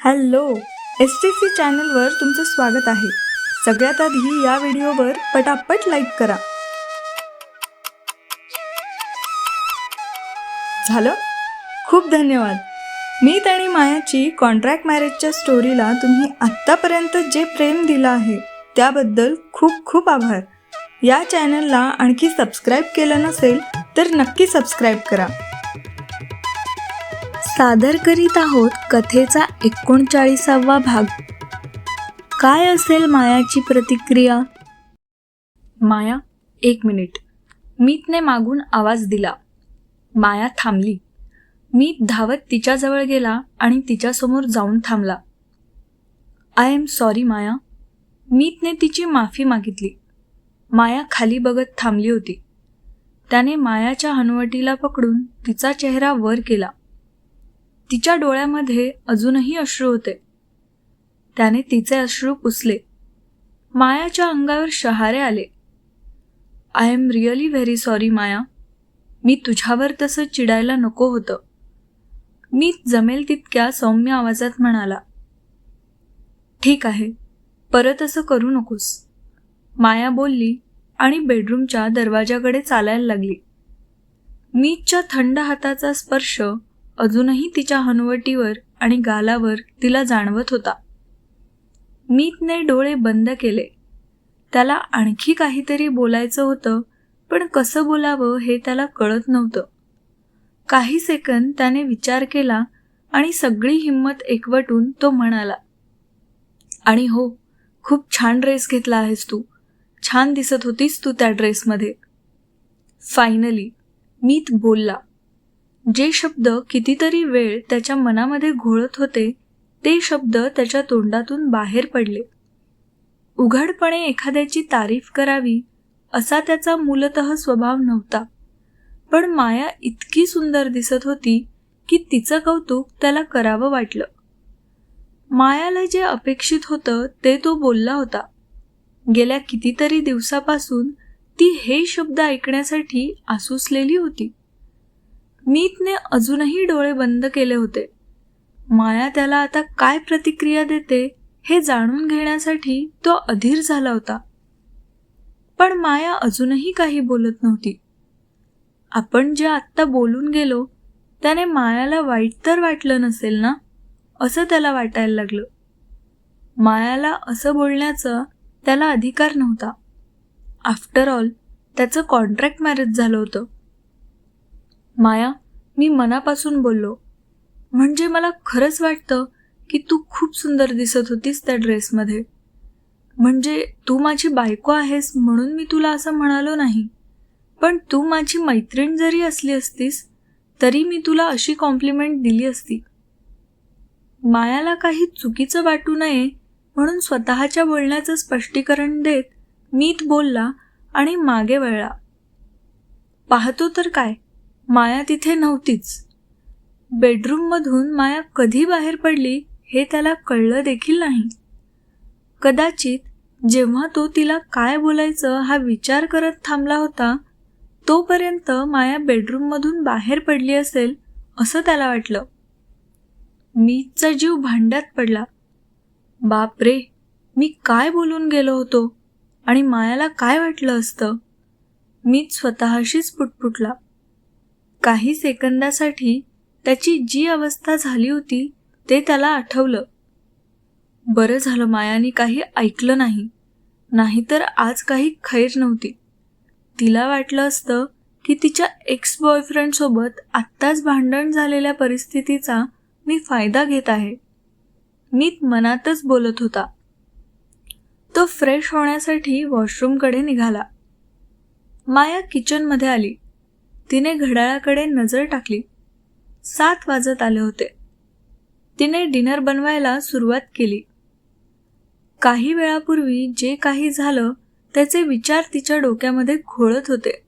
Hello S T C चॅनलवर तुमचं स्वागत आहे. सगळ्यात आधी या व्हिडिओवर पटापट लाईक करा. झालं? खूप धन्यवाद. मीत आणि मायाची कॉन्ट्रॅक्ट मॅरेजच्या स्टोरीला तुम्ही आत्तापर्यंत जे प्रेम दिलं आहे त्याबद्दल खूप खूप आभार. या चॅनलला आणखी सबस्क्राईब केलं नसेल तर नक्की सबस्क्राईब करा. सादर करीत आहोत कथेचा एकोणचाळीसावा भाग. काय असेल मायाची प्रतिक्रिया? माया एक मिनिट. मीतने मागून आवाज दिला. माया थांबली. मीत धावत तिच्याजवळ गेला आणि तिच्यासमोर जाऊन थांबला. I am sorry Maya. मीतने तिची माफी मागितली. माया खाली बघत थांबली होती. त्याने मायाच्या हनुवटीला पकडून तिचा चेहरा वर केला. तिच्या डोळ्यामध्ये अजूनही अश्रू होते. त्याने तिचे अश्रू पुसले. मायाच्या अंगावर शहारे आले. I am really very sorry Maya. मी तुझ्यावर तसं चिडायला नको होतं. मी जमेल तितक्या सौम्य आवाजात म्हणाला. ठीक आहे. परत असं करू नकोस. माया बोलली आणि बेडरूमच्या दरवाजाकडे चालायला लागली. मीतच्या थंड हाताचा स्पर्श अजूनही तिच्या हनुवटीवर आणि गालावर तिला जाणवत होता. मीतने डोळे बंद केले. त्याला आणखी काहीतरी बोलायचं होतं पण कसं बोलावं हे त्याला कळत नव्हतं. काही सेकंद त्याने विचार केला आणि सगळी हिंमत एकवटून तो म्हणाला आणि हो खूप छान ड्रेस घेतला आहेस तू. छान दिसत होतीस तू त्या ड्रेसमध्ये. फायनली मीत बोलला जे शब्द कितीतरी वेळ त्याच्या मनामध्ये घोळत होते ते शब्द त्याच्या तोंडातून बाहेर पडले. उघडपणे एखाद्याची तारीफ करावी असा त्याचा मूलतः स्वभाव नव्हता. पण माया इतकी सुंदर दिसत होती की तिचं कौतुक त्याला करावं वाटलं. मायाला जे अपेक्षित होतं ते तो बोलला होता. गेल्या कितीतरी दिवसापासून ती हे शब्द ऐकण्यासाठी आसुसलेली होती. मीतने अजूनही डोळे बंद केले होते. माया त्याला आता काय प्रतिक्रिया देते हे जाणून घेण्यासाठी तो अधीर झाला होता. पण माया अजूनही काही बोलत नव्हती. आपण जे आत्ता बोलून गेलो त्याने मायाला वाईट तर वाटलं नसेल ना? असं त्याला वाटायला लागलं. मायाला असं बोलण्याचा त्याला अधिकार नव्हता. आफ्टर ऑल त्याचं कॉन्ट्रॅक्ट मॅरेज झालं होतं. माया मी मनापासून बोललो. म्हणजे मला खरंच वाटतं की तू खूप सुंदर दिसत होतीस त्या ड्रेसमध्ये. म्हणजे तू माझी बायको आहेस म्हणून मी तुला असं म्हणालो नाही. पण तू माझी मैत्रीण जरी असली असतीस तरी मी तुला अशी कॉम्प्लिमेंट दिली असती. मायाला काही चुकीचं वाटू नये म्हणून स्वतःच्या बोलण्याचं स्पष्टीकरण देत मीत बोलला आणि मागे वळला. पाहतो तर काय? माया तिथे नव्हतीच. बेडरूममधून माया कधी बाहेर पडली हे त्याला कळलं देखील नाही. कदाचित जेव्हा तो तिला काय बोलायचं हा विचार करत थांबला होता तोपर्यंत माया बेडरूममधून बाहेर पडली असेल असं त्याला वाटलं. मीचा जीव भांड्यात पडला. बाप रे मी काय बोलून गेलो होतो आणि मायाला काय वाटलं असतं? मीच स्वतःशीच पुटपुटला. काही सेकंदासाठी त्याची जी अवस्था झाली होती ते त्याला आठवलं. बरं झालं मायाने काही ऐकलं नाही. नाहीतर आज काही खैर नव्हती. तिला वाटलं असतं की तिच्या एक्स बॉयफ्रेंडसोबत आत्ताच भांडण झालेल्या परिस्थितीचा मी फायदा घेत आहे. मी मनातच बोलत होता. तो फ्रेश होण्यासाठी वॉशरूमकडे निघाला. माया किचनमध्ये आली. तिने घड्याळाकडे नजर टाकली. सात वाजत आले होते. तिने डिनर बनवायला सुरुवात केली. काही वेळापूर्वी जे काही झालं त्याचे विचार तिच्या डोक्यामध्ये घोळत होते.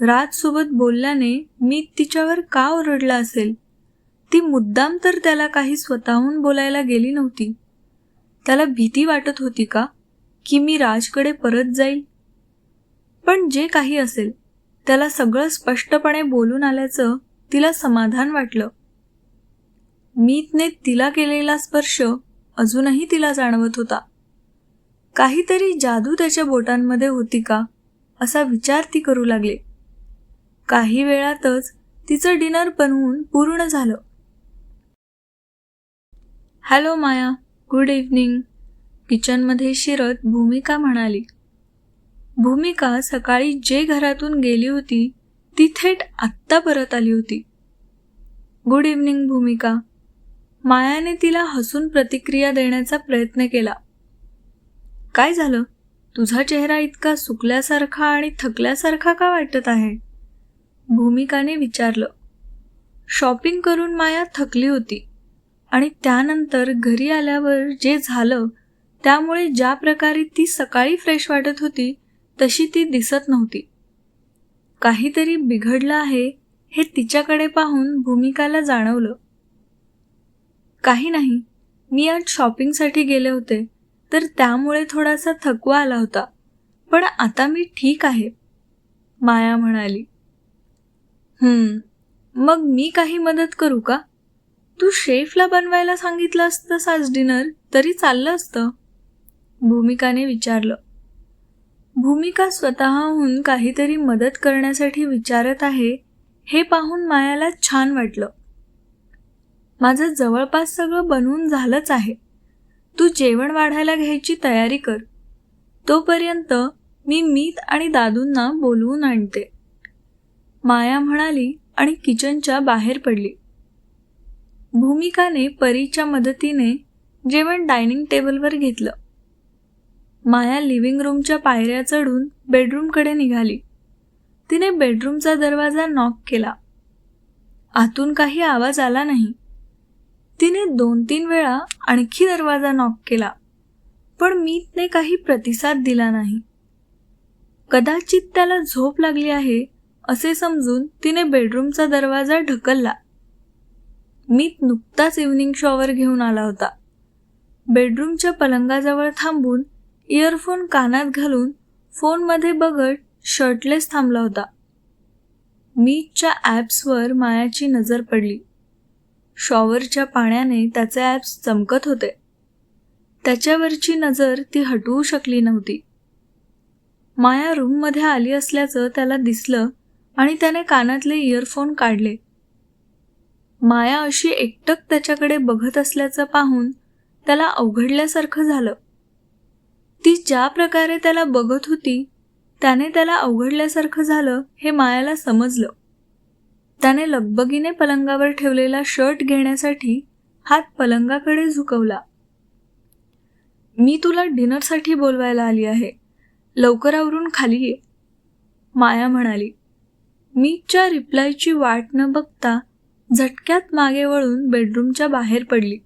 राजसोबत बोलल्याने मी तिच्यावर का ओरडला असेल? ती मुद्दाम तर त्याला काही स्वतःहून बोलायला गेली नव्हती. त्याला भीती वाटत होती का की मी राजकडे परत जाईल? पण जे काही असेल त्याला सगळं स्पष्टपणे बोलून आल्याचं तिला समाधान वाटलं. मीतने तिला केलेला स्पर्श अजूनही तिला जाणवत होता. काहीतरी जादू त्याच्या बोटांमध्ये होती का असा विचार ती करू लागली. काही वेळातच तिचं डिनर बनवून पूर्ण झालं. हॅलो माया गुड इव्हनिंग किचनमध्ये शिरत भूमिका म्हणाली. भूमिका सकाळी जे घरातून गेली होती ती थेट आत्ता परत आली होती. गुड इव्हनिंग भूमिका. मायाने तिला हसून प्रतिक्रिया देण्याचा प्रयत्न केला. काय झालं? तुझा चेहरा इतका सुकल्यासारखा आणि थकल्यासारखा का वाटत आहे? भूमिकाने विचारलं. शॉपिंग करून माया थकली होती आणि त्यानंतर घरी आल्यावर जे झालं त्यामुळे ज्या प्रकारे ती सकाळी फ्रेश वाटत होती तशी ती दिसत नव्हती. काहीतरी बिघडलं आहे हे तिच्याकडे पाहून भूमिकाला जाणवलं. काही नाही मी आज शॉपिंगसाठी गेले होते तर त्यामुळे थोडासा थकवा आला होता पण आता मी ठीक आहे माया म्हणाली. मग मी काही मदत करू का? तू शेफला बनवायला सांगितलं असतंस आज डिनर तरी चाललं असतं. भूमिकाने विचारलं. भूमिका स्वतःहून काहीतरी मदत करण्यासाठी विचारत आहे हे पाहून मायाला छान वाटलं. माझं जवळपास सगळं बनवून झालंच आहे. तू जेवण वाढायला घ्यायची तयारी कर. तोपर्यंत मी मीत आणि दादूंना बोलवून आणते. माया म्हणाली आणि किचनच्या बाहेर पडली. भूमिकाने परीच्या मदतीने जेवण डायनिंग टेबलवर घेतलं. माया लिव्हिंग रूमच्या पायऱ्या चढून बेडरूमकडे निघाली. तिने बेडरूमचा दरवाजा नॉक केला. आतून काही आवाज आला नाही. तिने दोन तीन वेळा आणखी दरवाजा नॉक केला पण मीतने काही प्रतिसाद दिला नाही. कदाचित त्याला झोप लागली आहे असे समजून तिने बेडरूमचा दरवाजा ढकलला. मीत नुकताच इव्हनिंग शॉवर घेऊन आला होता. बेडरूमच्या पलंगाजवळ थांबून इयरफोन कानात घालून फोनमध्ये बघत शर्टलेस थांबला होता. मीटच्या ॲप्सवर मायाची नजर पडली. शॉवरच्या पाण्याने त्याचे ॲप्स चमकत होते. त्याच्यावरची नजर ती हटवू शकली नव्हती. माया रूममध्ये आली असल्याचं त्याला दिसलं आणि त्याने कानातले इयरफोन काढले. माया अशी एकटक त्याच्याकडे बघत असल्याचं पाहून त्याला अवघडल्यासारखं झालं. ज्या प्रकारे त्याला बघत होती त्याने त्याला अवघडल्यासारखं झालं हे मायाला समजलं. त्याने लगबगीने पलंगावर ठेवलेला शर्ट घेण्यासाठी हात पलंगाकडे झुकवला. मी तुला डिनरसाठी बोलवायला आली आहे. लवकर आवरून खाली ये. माया म्हणाली मीच्या रिप्लायची वाट न बघता झटक्यात मागे वळून बेडरूमच्या बाहेर पडली.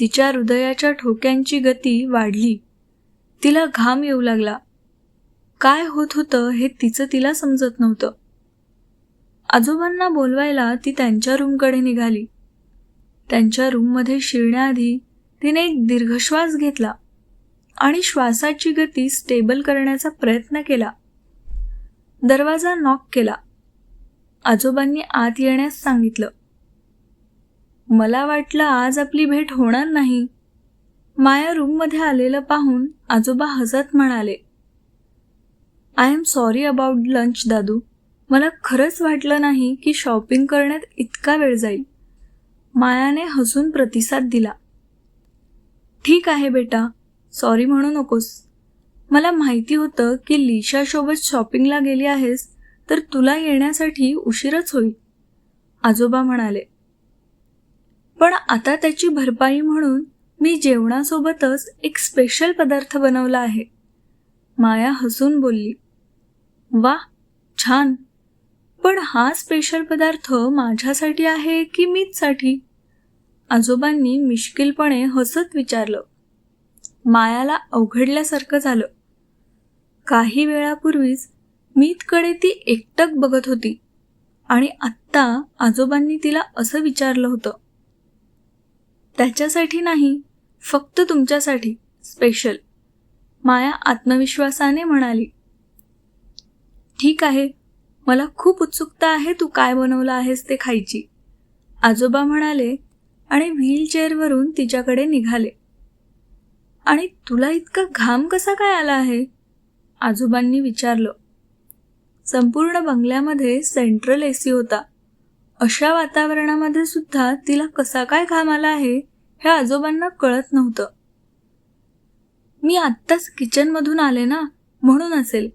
तिच्या हृदयाच्या ठोक्यांची गती वाढली. तिला घाम येऊ लागला. काय होत होतं हे तिचं तिला समजत नव्हतं. आजोबांना बोलवायला ती त्यांच्या रूमकडे निघाली. त्यांच्या रूममध्ये शिरण्याआधी तिने एक दीर्घश्वास घेतला आणि श्वासाची गती स्टेबल करण्याचा प्रयत्न केला. दरवाजा नॉक केला. आजोबांनी आत येण्यास सांगितलं. मला वाटलं आज आपली भेट होणार नाही. माया रूममध्ये आलेलं पाहून आजोबा हसत म्हणाले I am sorry about lunch दादू. मला खरंच वाटलं नाही की शॉपिंग करण्यात इतका वेळ जाईल. मायाने हसून प्रतिसाद दिला ठीक आहे बेटा सॉरी म्हणू नकोस. मला माहिती होतं की लिशासोबत शॉपिंगला गेली आहेस तर तुला येण्यासाठी उशीरच होईल. आजोबा म्हणाले पण आता त्याची भरपाई म्हणून मी जेवणासोबतच एक स्पेशल पदार्थ बनवला आहे. माया हसून बोलली वा छान. पण हा स्पेशल पदार्थ माझ्यासाठी आहे की मीचसाठी? आजोबांनी मिश्किलपणे हसत विचारलं. मायाला अवघडल्यासारखं झालं. काही वेळापूर्वीच मीतकडे ती एकटक बघत होती आणि आत्ता आजोबांनी तिला असं विचारलं होतं त्याच्यासाठी नाही फक्त तुमच्यासाठी स्पेशल माया आत्मविश्वासाने म्हणाली ठीक आहे मला खूप उत्सुकता आहे तू काय बनवलं आहेस ते खायची. आजोबा म्हणाले आणि व्हीलचेअरवरून तिच्याकडे निघाले. आणि तुला इतका घाम कसा काय आला आहे? आजोबांनी विचारलं. संपूर्ण बंगल्यामध्ये सेंट्रल ए सी होता. अशा वातावरणामध्ये सुद्धा तिला कसा काय घाम आला आहे? हे आजोबांना कळत नव्हतं. मी आत्ताच किचनमधून आले ना म्हणून असेल.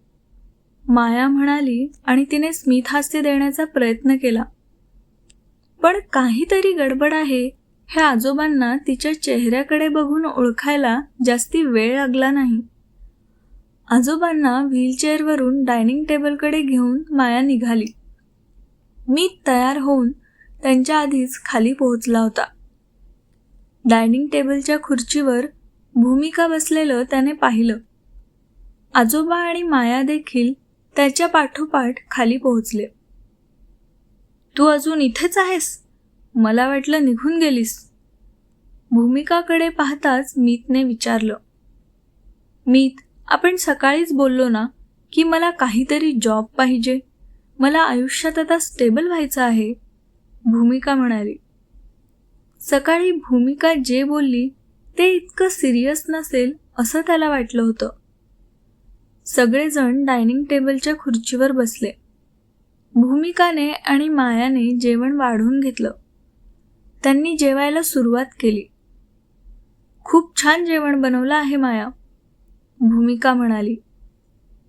माया म्हणाली आणि तिने स्मित हास्य देण्याचा प्रयत्न केला. पण काहीतरी गडबड आहे हे आजोबांना तिच्या चेहऱ्याकडे बघून ओळखायला जास्ती वेळ लागला नाही. आजोबांना व्हीलचेअरवरून डायनिंग टेबलकडे घेऊन माया निघाली. मी तयार होऊन त्यांच्या आधीच खाली पोहोचला होता. डायनिंग टेबलच्या खुर्चीवर भूमिका बसलेलं त्याने पाहिलं. आजोबा आणि माया देखील त्याच्या पाठोपाठ खाली पोहोचले. तू अजून इथेच आहेस? मला वाटलं निघून गेलीस. भूमिकाकडे पाहताच मीतने विचारलं. मीत आपण सकाळीच बोललो ना की मला काहीतरी जॉब पाहिजे. मला आयुष्यात आता स्टेबल व्हायचं आहे. भूमिका म्हणाली. सकाळी भूमिका जे बोलली ते इतकं सिरियस नसेल असं त्याला वाटलं होतं. सगळेजण डायनिंग टेबलच्या खुर्चीवर बसले. भूमिकाने आणि मायाने जेवण वाढवून घेतलं. त्यांनी जेवायला सुरुवात केली. खूप छान जेवण बनवलं आहे माया भूमिका म्हणाली.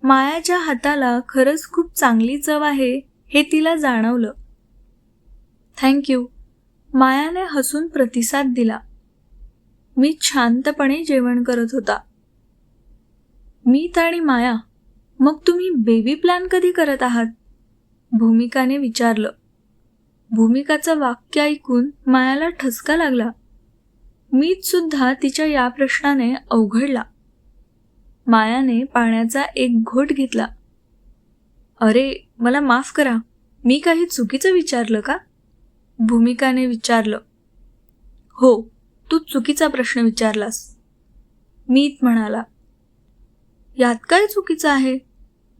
मायाच्या हाताला खरंच खूप चांगली चव आहे हे तिला जाणवलं. थँक्यू मायाने हसून प्रतिसाद दिला. मी शांतपणे जेवण करत होता. मीत आणि माया मग तुम्ही बेबी प्लॅन कधी करत आहात? भूमिकाने विचारलं. भूमिकाचं वाक्य ऐकून मायाला ठसका लागला. मीत सुद्धा तिच्या या प्रश्नाने अवघडला. मायाने पाण्याचा एक घोट घेतला. अरे मला माफ करा. मी काही चुकीचं विचारलं का? भूमिकाने विचारलं हो तू चुकीचा प्रश्न विचारलास. मीत म्हणाला यात काय चुकीचं आहे?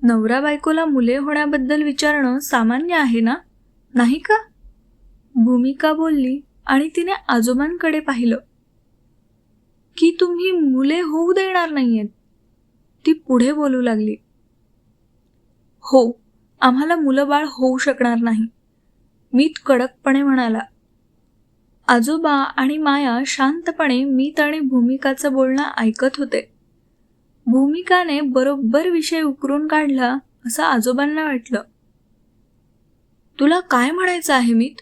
नवरा बायकोला मुले होण्याबद्दल विचारणं सामान्य आहे ना? नाही का? भूमिका बोलली आणि तिने आजोबांकडे पाहिलं की तुम्ही मुले होऊ देणार नाहीयेत. ती पुढे बोलू लागली हो आम्हाला मुलं बाळ होऊ शकणार नाही. मीत कडकपणे म्हणाला आजोबा आणि माया शांतपणे मीत आणि भूमिकाचं बोलणं ऐकत होते. भूमिकाने बरोबर विषय उकरून काढला असं आजोबांना वाटलं. तुला काय म्हणायचं आहे मीत?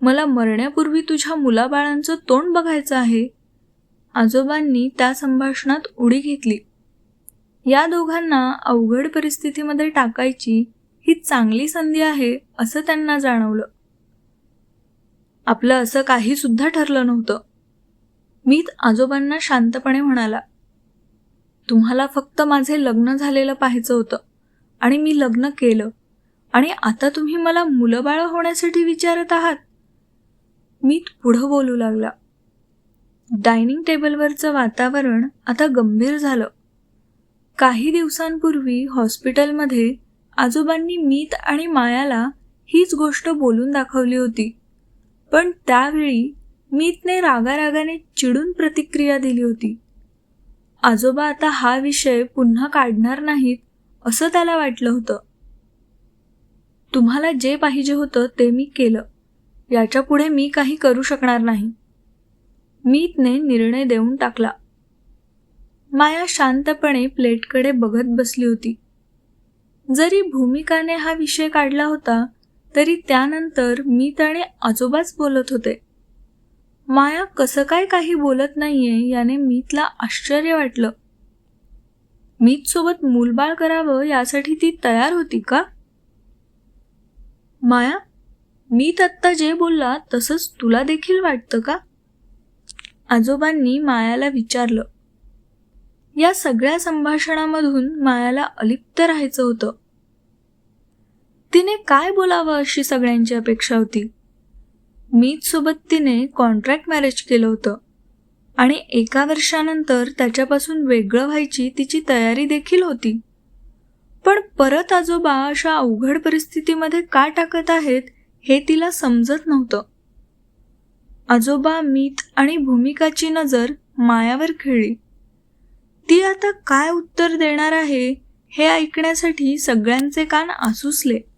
मला मरण्यापूर्वी तुझ्या मुलाबाळांचं तोंड बघायचं आहे. आजोबांनी त्या संभाषणात उडी घेतली. या दोघांना अवघड परिस्थितीमध्ये टाकायची ही चांगली संधी आहे असं त्यांना जाणवलं. आपलं असं काही सुद्धा ठरलं नव्हतं. मीत आजोबांना शांतपणे म्हणाला तुम्हाला फक्त माझे लग्न झालेलं पाहायचं होतं आणि मी लग्न केलं. आणि आता तुम्ही मला मुलंबाळं होण्यासाठी विचारत आहात. मी पुढं बोलू लागला. डायनिंग टेबलवरचं वातावरण आता गंभीर झालं. काही दिवसांपूर्वी हॉस्पिटलमध्ये आजोबांनी मीत आणि मायाला हीच गोष्ट बोलून दाखवली होती. पण त्यावेळी मीतने रागारागाने चिडून प्रतिक्रिया दिली होती. आजोबा आता हा विषय पुन्हा काढणार नाहीत असं त्याला वाटलं होतं. तुम्हाला जे पाहिजे होतं ते मी केलं. याच्यापुढे मी काही करू शकणार नाही. मीतने निर्णय देऊन टाकला. माया शांतपणे प्लेटकडे बघत बसली होती. जरी भूमिकाने हा विषय काढला होता तरी त्यानंतर मी त्याने आजोबाच बोलत होते. माया कसं काय काही बोलत नाहीये याने मीतला आश्चर्य वाटलं. मीत सोबत मूलबाळ करावं यासाठी ती तयार होती का? माया मीत आत्ता जे बोलला तसंच तुला देखील वाटतं का? आजोबांनी मायाला विचारलं. या सगळ्या संभाषणामधून मायाला अलिप्त राहायचं होतं. तिने काय बोलावं अशी सगळ्यांची अपेक्षा होती? मीच सोबत तिने कॉन्ट्रॅक्ट मॅरेज केलं होतं. आणि एका वर्षानंतर त्याच्यापासून वेगळं व्हायची तिची तयारी देखील होती. पण परत आजोबा अशा अवघड परिस्थितीमध्ये का टाकत आहेत हे तिला समजत नव्हतं. आजोबा मीत आणि भूमिकाची नजर मायावर खेळली. ती आता काय उत्तर देणार आहे हे ऐकण्यासाठी सगळ्यांचे कान आसुसले.